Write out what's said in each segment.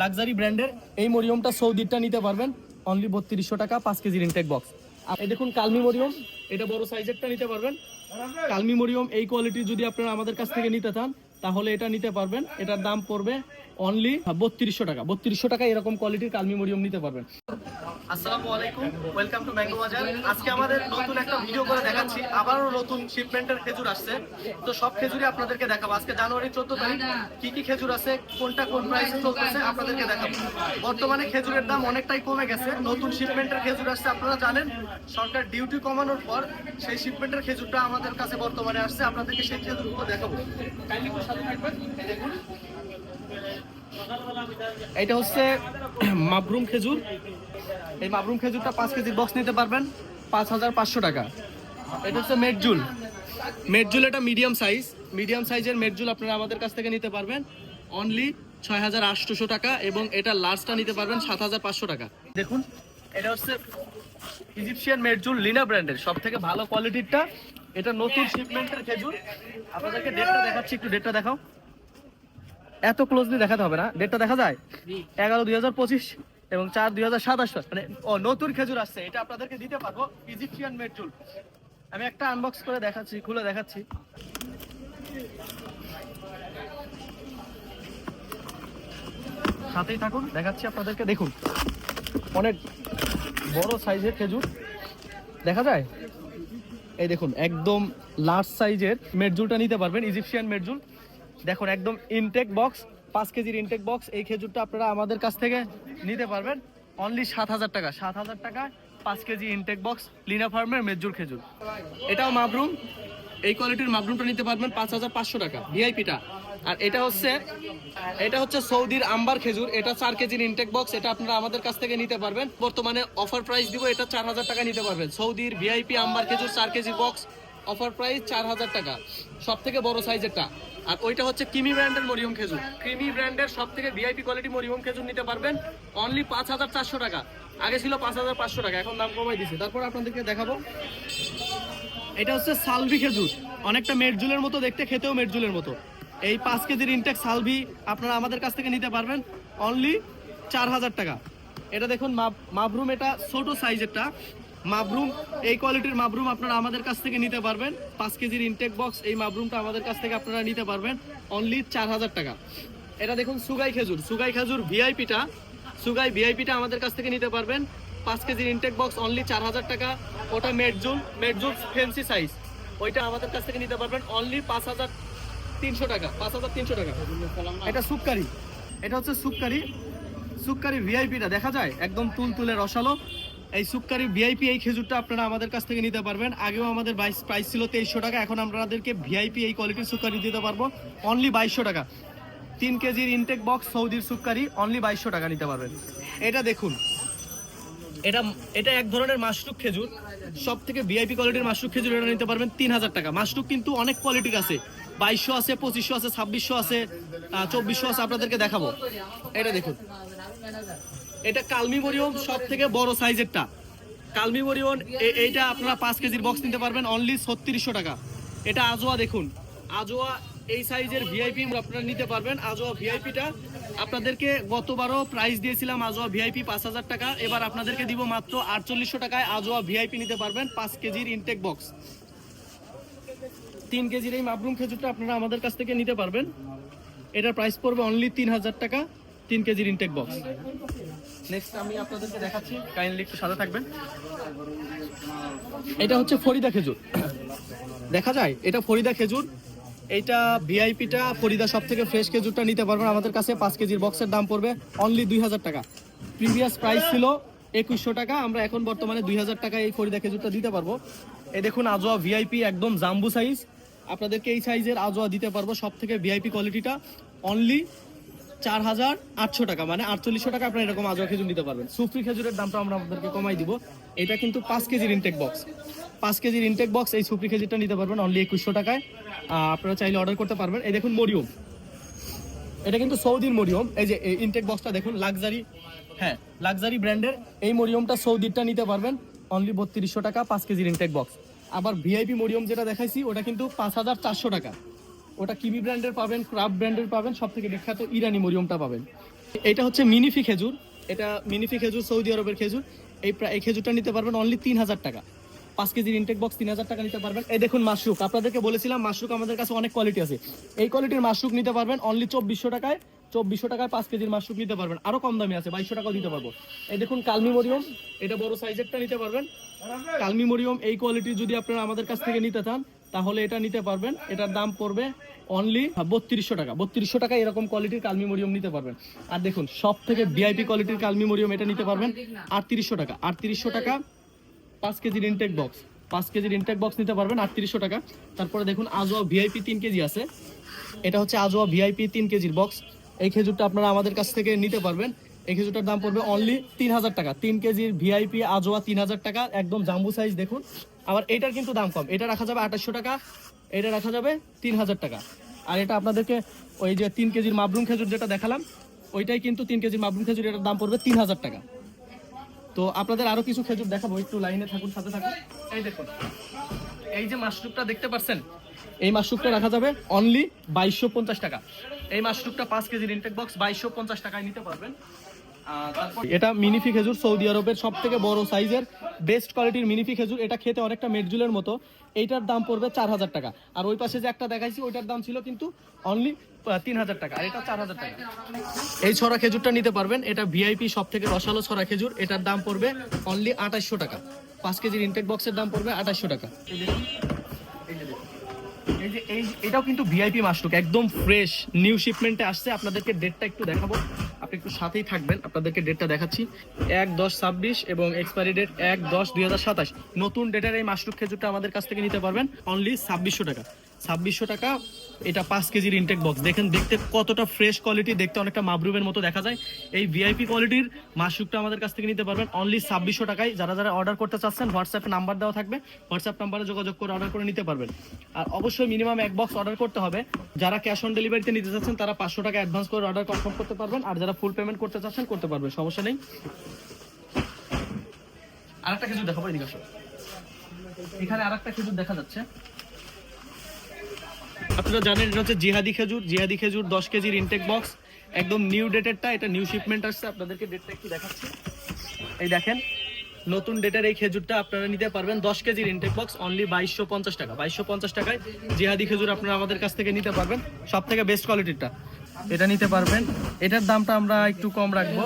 Luxury ব্র্যান্ডের এই মরিয়মটা সৌদিরটা নিতে পারবেন। অনলি বত্রিশশো টাকা, পাঁচ কেজির ইনটেক বক্স এই দেখুন কালমি মরিয়ম, এটা বড় সাইজেরটা নিতে পারবেন। কালমি মরিয়ম, এই কোয়ালিটি যদি আপনারা আমাদের কাছ থেকে নিতে চান তাহলে এটা নিতে পারবেন। এটার দাম পড়বে অনলি বত্রিশশো টাকা। বত্রিশশো টাকা এরকম কোয়ালিটির কালমি মরিয়ম নিতে পারবেন। ওয়েলকাম টু আজকে আমাদের নতুন একটা ভিডিও করে দেখাচ্ছি। আবারও নতুন শিপমেন্টের খেজুর আসছে। তো সব আপনাদেরকে আজকে জানুয়ারি চোদ্দ তারিখ খেজুর আছে, কোনটা কোন চলতেছে, আপনাদেরকে দেখাবো। বর্তমানে খেজুরের দাম অনেকটাই কমে গেছে। নতুন শিপমেন্টের খেজুর আসছে, আপনারা জানেন, সরকার ডিউটি কমানোর পর সেই শিপমেন্টের খেজুরটা আমাদের কাছে বর্তমানে আসছে। আপনাদেরকে সেই খেজুরগুলো দেখাবো। এটা হচ্ছে মাবরুম খেজুর। এই মাবরুম খেজুরটা পাঁচ কেজি বক্স নিতে পারবেন, পাঁচ হাজার পাঁচশো টাকা। এটা হচ্ছে মেটজুল মেটজুল এটা মিডিয়াম সাইজ মিডিয়াম সাইজের মেটজুল আপনারা আমাদের কাছ থেকে নিতে পারবেন। অনলি ছয় হাজার আটশোশো টাকা এবং এটা লার্জটা নিতে পারবেন সাত হাজার পাঁচশো টাকা। দেখুন, এটা হচ্ছে ইজিপশিয়ান মেটজুল লিনা ব্র্যান্ডের সব থেকে ভালো কোয়ালিটিরটা এটা নতুন শিপমেন্টের খেজুর। আপনাদেরকে ডেটটা দেখাচ্ছি একটু ডেটটা দেখাও। এত ক্লোজলি দেখাতে হবে না। ডেটটা দেখা যায়? এগারো দুই হাজার পঁচিশ এবং চার দুই হাজার সাতাশ মানে ও নতুন খেজুর আসছে। এটা আপনাদেরকে দিতে পারব ইজিপশিয়ান মেটজুল আমি একটা আনবক্স করে দেখাচ্ছি খুলে দেখাচ্ছি। সাথেই থাকুন দেখাচ্ছি আপনাদেরকে। দেখুন অনেক বড় সাইজের খেজুর। দেখা যায়? এই দেখুন, একদম লার্জ সাইজের মেটজুলটা নিতে পারবেন ইজিপশিয়ান মেটজুল। দেখুন, একদম ইনটেক বক্স পাঁচ কেজির ইনটেক বক্স এই খেজুরটা আপনারা আমাদের কাছ থেকে নিতে পারবেন। অনলি সাত হাজার টাকা, সাত হাজার টাকা, পাঁচ কেজি ইনটেক বক্স লিনা ফার্মের মেজুর খেজুর। এটাও মাবরুম, এই কোয়ালিটির মাবরুমটা নিতে পারবেন পাঁচ হাজার পাঁচশো টাকা ভিআইপিটা আর এটা হচ্ছে এটা হচ্ছে সৌদির আম্বার খেজুর। এটা চার কেজির ইনটেক বক্স এটা আপনারা আমাদের কাছ থেকে নিতে পারবেন। বর্তমানে অফার প্রাইস দিব, এটা চার হাজার টাকা নিতে পারবেন। সৌদির ভিআইপি আম্বার খেজুর চার কেজি বক্স অফার প্রাইস চার হাজার টাকা। সব থেকে বড় সাইজেরটা আর ওইটা হচ্ছে কিমি ব্র্যান্ডের মরিয়ম খেজুর। কিমি ব্র্যান্ডের সব থেকে ভিআইপি কোয়ালিটি মরিয়ম খেজুর নিতে পারবেন। অনলি পাঁচ হাজার চারশো টাকা। আগে ছিল পাঁচ হাজার পাঁচশো টাকা, এখন দাম কমাই দিছে। তারপর আপনাদেরকে দেখাবো। এটা হচ্ছে সালভি খেজুর। অনেকটা মেটজুলের মতো, দেখতে খেতেও মেটজুলের মতো। এই পাঁচ কেজির ইনটেক সালভি আপনারা আমাদের কাছ থেকে নিতে পারবেন অনলি চার হাজার টাকা। এটা দেখুন মাবরুম এটা ছোট সাইজেরটা মাবরুম এই কোয়ালিটির মাবরুম আপনারা আমাদের কাছ থেকে নিতে পারবেন। পাঁচ কেজির ইনটেক বক্স এই মাবরুমটা আমাদের কাছ থেকে আপনারা নিতে পারবেন অনলি চার হাজার টাকা। এটা দেখুন, সুগাই খেজুর। সুগাই খেজুর ভিআইপিটা সুগাই ভিআইপিটা আমাদের কাছ থেকে নিতে পারবেন। পাঁচ কেজির ইনটেক বক্স অনলি চার হাজার টাকা। ওটা মেটজুল মেটজুল ফেন্সি সাইজ ওইটা আমাদের কাছ থেকে নিতে পারবেন অনলি পাঁচ হাজার তিনশো টাকা, পাঁচ হাজার তিনশো টাকা। এটা সুপকারি। এটা হচ্ছে সুপকারি। সুপকারি ভিআইপিটা, দেখা যায়? একদম তুল তুলে রসালো। এই সুপকারি ভিআইপি, এই খেজুরটা আপনারা আমাদের কাছ থেকে নিতে পারবেন। আগেও আমাদের বাইশ প্রাইস ছিল তেইশশো টাকা, এখন আপনাদেরকে ভিআইপি এই কোয়ালিটির সুপকারি দিতে পারব। অনলি বাইশশো টাকা। তিন কেজির ইনটেক বক্স সৌদির সুপকারি অনলি বাইশশো টাকা নিতে পারবেন। এটা দেখুন। এটা এটা এক ধরনের মাশরুক খেজুর। সব থেকে ভিআইপি কোয়ালিটির মাশরুক খেজুর এটা নিতে পারবেন তিন হাজার টাকা। মাশরুক কিন্তু অনেক কোয়ালিটির আছে। বাইশশো আছে, পঁচিশশো আছে, ছাব্বিশশো আছে চব্বিশশো আছে, আপনাদেরকে দেখাবো। এটা দেখুন। এটা কালমি মরিয়ম সব থেকে বড় সাইজেরটা। কালমি মরিয়ম এইটা আপনারা পাঁচ কেজির বক্স নিতে পারবেন অনলি ছত্রিশশো টাকা। এটা আজোয়া দেখুন। আজোয়া এই সাইজের ভিআইপি আপনারা নিতে পারবেন। আজোয়া ভিআইপিটা আপনাদেরকে গতবারও প্রাইস দিয়েছিলাম, আজোয়া ভিআইপি পাঁচ হাজার টাকা। এবার আপনাদেরকে দিব মাত্র আটচল্লিশশো টাকায় আজোয়া ভিআইপি নিতে পারবেন, পাঁচ কেজির ইনটেক বক্স তিন কেজির এই মাবরুম খেজুরটা আপনারা আমাদের কাছ থেকে নিতে পারবেন। এটার প্রাইস পড়বে অনলি তিন হাজার টাকা, তিন কেজির ইনটেক বক্স নেক্সট আমি আপনাদেরকে দেখাচ্ছি কাইন্ডলি একটু সাথে থাকবেন। এটা হচ্ছে ফরিদা খেজুর। দেখা যায়? এটা ফরিদা খেজুর। এইটা ভিআইপিটা ফরিদা সব থেকে ফ্রেশ খেজুরটা নিতে পারবেন আমাদের কাছে। পাঁচ কেজির বক্সের দাম পড়বে অনলি দুই হাজার টাকা। প্রিভিয়াস প্রাইস ছিল একুশশো টাকা, আমরা এখন বর্তমানে দুই হাজার টাকা এই ফরিদা খেজুরটা দিতে পারব। এই দেখুন, আজোয়া ভিআইপি একদম জাম্বু সাইজ আপনাদেরকে এই সাইজের আজোয়া দিতে পারব। সব থেকে ভিআইপি কোয়ালিটিটা অনলি চার হাজার আটশো টাকা মানে আটচল্লিশশো টাকা আপনার এরকম আজোয়া খেজুর নিতে পারবেন। সুফরি খেজুরের দামটা আমরা আপনাদেরকে কমাই দিব। এটা কিন্তু পাঁচ কেজির ইনটেক বক্স পাঁচ কেজির ইনটেক বক্স এই সুফরি খেজুরটা নিতে পারবেন অনলি একুশশো টাকায়। আপনারা চাইলে অর্ডার করতে পারবেন। এই দেখুন মরিয়ম। এটা কিন্তু সৌদির মরিয়ম। এই যে ইনটেক বক্সটা দেখুন লাক্সারি হ্যাঁ লাক্সারি ব্র্যান্ডের এই মরিয়মটা সৌদিরটা নিতে পারবেন। অনলি বত্রিশশো টাকা, পাঁচ কেজির ইনটেক বক্স আবার ভিআইপি মরিয়ম যেটা দেখাইছি, ওটা কিন্তু পাঁচ হাজার চারশো টাকা। ওটা কিবি ব্র্যান্ডের পাবেন ক্রাফ ব্র্যান্ডের পাবেন সব থেকে বিখ্যাত ইরানি মরিয়মটা পাবেন। এটা হচ্ছে মিনিফি খেজুর। এটা মিনিফি খেজুর, সৌদি আরবের খেজুর। এই প্রায় এই খেজুরটা নিতে পারবেন অনলি তিন হাজার টাকা। পাঁচ কেজির ইনটেক বক্স তিন হাজার টাকা নিতে পারবেন। এই দেখুন মাশরুক আপনাদেরকে বলেছিলাম মাশরুক আমাদের কাছে অনেক কোয়ালিটি আছে। এই কোয়ালিটির মাশরুক নিতে পারবেন অনলি চব্বিশশো টাকায়। চব্বিশশো টাকায় পাঁচ কেজির মাশরুক নিতে পারবেন। আরও কম দামি আছে, বাইশশো টাকাও দিতে পারব। এই দেখুন কালমি মরিয়ম, এটা বড় সাইজেরটা নিতে পারবেন। কালমি মরিয়ম, এই কোয়ালিটি যদি আপনারা আমাদের কাছ থেকে নিতে চান, তাহলে এটা নিতে পারবেন। এটার দাম পড়বে অনলি বত্রিশশো টাকা। বত্রিশশো টাকা এরকম কোয়ালিটির কালমি মরিয়ম নিতে পারবেন। আর দেখুন সব থেকে ভিআইপি কোয়ালিটির কালমি মরিয়ম এটা নিতে পারবেন আটত্রিশশো টাকা। আটত্রিশশো টাকা পাঁচ কেজির ইনটেক বক্স পাঁচ কেজির ইনটেক বক্স নিতে পারবেন আটত্রিশশো টাকা। তারপরে দেখুন আজোয়া ভিআইপি তিন কেজি আছে। এটা হচ্ছে আজোয়া ভিআইপি তিন কেজির বক্স এই খেজুরটা আপনারা আমাদের কাছ থেকে নিতে পারবেন। এই খেজুরটার দাম পড়বে অনলি তিন হাজার টাকা। তিন কেজির ভিআইপি আজোয়া তিন হাজার টাকা, একদম জাম্বু সাইজ দেখুন। আবার এটার কিন্তু দাম কম। এটা রাখা যাবে আঠাশশো টাকা। এটা রাখা যাবে তিন হাজার টাকা। আর এটা আপনাদেরকে ওই যে তিন কেজির মাবরুম খেজুর যেটা দেখালাম, ওইটাই কিন্তু তিন কেজির মাবরুম খেজুর এটার দাম পড়বে তিন হাজার টাকা। তো আপনাদের আরও কিছু খেজুর দেখাবো, একটু লাইনে থাকুন, সাথে থাকুন। এই দেখুন, এই যে মাশরুমটা দেখতে পাচ্ছেন এই মাশরুমটা রাখা যাবে অনলি বাইশশো পঞ্চাশ টাকা। এই মাশরুমটা পাঁচ কেজির ইনটেক বক্স বাইশশো পঞ্চাশ টাকায় নিতে পারবেন। এটা মিনিফি খেজুর সৌদি আরবের সব থেকে বড় সাইজের বেস্ট কোয়ালিটির মিনিফি খেজুর। এটা খেতে অনেকটা মেডজুলের মতো। এইটার দাম পড়বে চার হাজার টাকা। আর ওই পাশে যে একটা দেখাইছি, ওইটার দাম ছিল কিন্তু অনলি তিন হাজার টাকা। আর এটা চার হাজার টাকা। এই ছড়া খেজুরটা নিতে পারবেন। এটা ভিআইপি সব থেকে রসালো ছড়া খেজুর। এটার দাম পড়বে অনলি আঠাশশো টাকা। পাঁচ কেজির ইনটেক বক্সের দাম পড়বে আঠাশশো টাকা। এই যে, এই, এটাও কিন্তু ভিআইপি মাশরুক একদম ফ্রেশ নিউ শিপমেন্টে আসছে। আপনাদেরকে ডেটটা একটু দেখাবো। আপনি একটু সাথেই থাকবেন, আপনাদেরকে ডেটটা দেখাচ্ছি। এক দশ ছাব্বিশ এবং এক্সপায়ারি ডেট এক দশ দুই হাজার সাতাশ। নতুন ডেটের এই মাস্টুক খেজুরটা আমাদের কাছ থেকে নিতে পারবেন অনলি ছাব্বিশশো টাকা। ছাব্বিশশো টাকা। এটা পাঁচ কেজির ইনটেক বক্স দেখেন, দেখতে কতটা ফ্রেশ কোয়ালিটি দেখতে অনেকটা মাবরুবের মতো দেখা যায়। এই ভিআইপি কোয়ালিটির মাসুকটা আমাদের কাছ থেকে নিতে পারবেন। অনলি ছাব্বিশশো টাকায়। যারা যারা অর্ডার করতে চাচ্ছেন হোয়াটসঅ্যাপে নাম্বার দেওয়া থাকবে। হোয়াটসঅ্যাপ নাম্বারে যোগাযোগ করে অর্ডার করে নিতে পারবেন। আর অবশ্যই মিনিমাম এক বক্স অর্ডার করতে হবে। যারা ক্যাশ অন ডেলিভারিতে নিতে চাচ্ছেন, তারা পাঁচশো টাকা অ্যাডভান্স করে অর্ডার কনফার্ম করতে পারবেন। আর যারা ফুল পেমেন্ট করতে চাচ্ছেন, করতে পারবেন সমস্যা নেই। আরেকটা খেজুর দেখাবো, এদিকে। এখানে আরেকটা খেজুর দেখা যাচ্ছে। আপনারা জানেন এটা হচ্ছে জিহাদি খেজুর। জিহাদি খেজুর দশ কেজির ইনটেক বক্স একদম নিউ ডেটেরটা এটা নিউ শিপমেন্ট আসছে। আপনাদেরকে ডেটটা একটু দেখাচ্ছি। এই দেখেন, নতুন ডেটের এই খেজুরটা আপনারা নিতে পারবেন দশ কেজির ইনটেক বক্স অনলি বাইশশো পঞ্চাশ টাকা। বাইশশো পঞ্চাশ টাকায় জিহাদি খেজুর আপনারা আমাদের কাছ থেকে নিতে পারবেন সব থেকে বেস্ট কোয়ালিটিরটা এটা নিতে পারবেন। এটার দামটা আমরা একটু কম রাখব।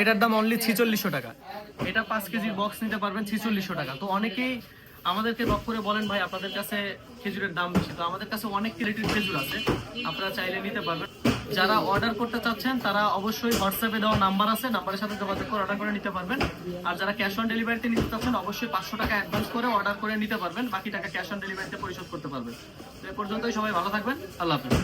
এটার দাম অনলি ছিচল্লিশশো টাকা। এটা পাঁচ কেজির বক্স নিতে পারবেন ছিচল্লিশশো টাকা। তো অনেকেই আমাদেরকে লক করে বলেন ভাই, আপনাদের কাছে খেজুরের দাম বেশি। তো আমাদের কাছে অনেক কিলেটির খেজুর আছে। আপনারা চাইলে নিতে পারবেন। যারা অর্ডার করতে চাচ্ছেন, তারা অবশ্যই হোয়াটসঅ্যাপে দেওয়া নাম্বার আছে। নাম্বারের সাথে যোগাযোগ করে অর্ডার করে নিতে পারবেন। আর যারা ক্যাশ অন ডেলিভারিতে নিতে চাচ্ছেন, অবশ্যই পাঁচশো টাকা অ্যাডভান্স করে অর্ডার করে নিতে পারবেন। বাকি টাকা ক্যাশ অন ডেলিভারিতে পরিশোধ করতে পারবেন। তো এ পর্যন্তই, সবাই ভালো থাকবেন। আল্লাহ হাফিজ।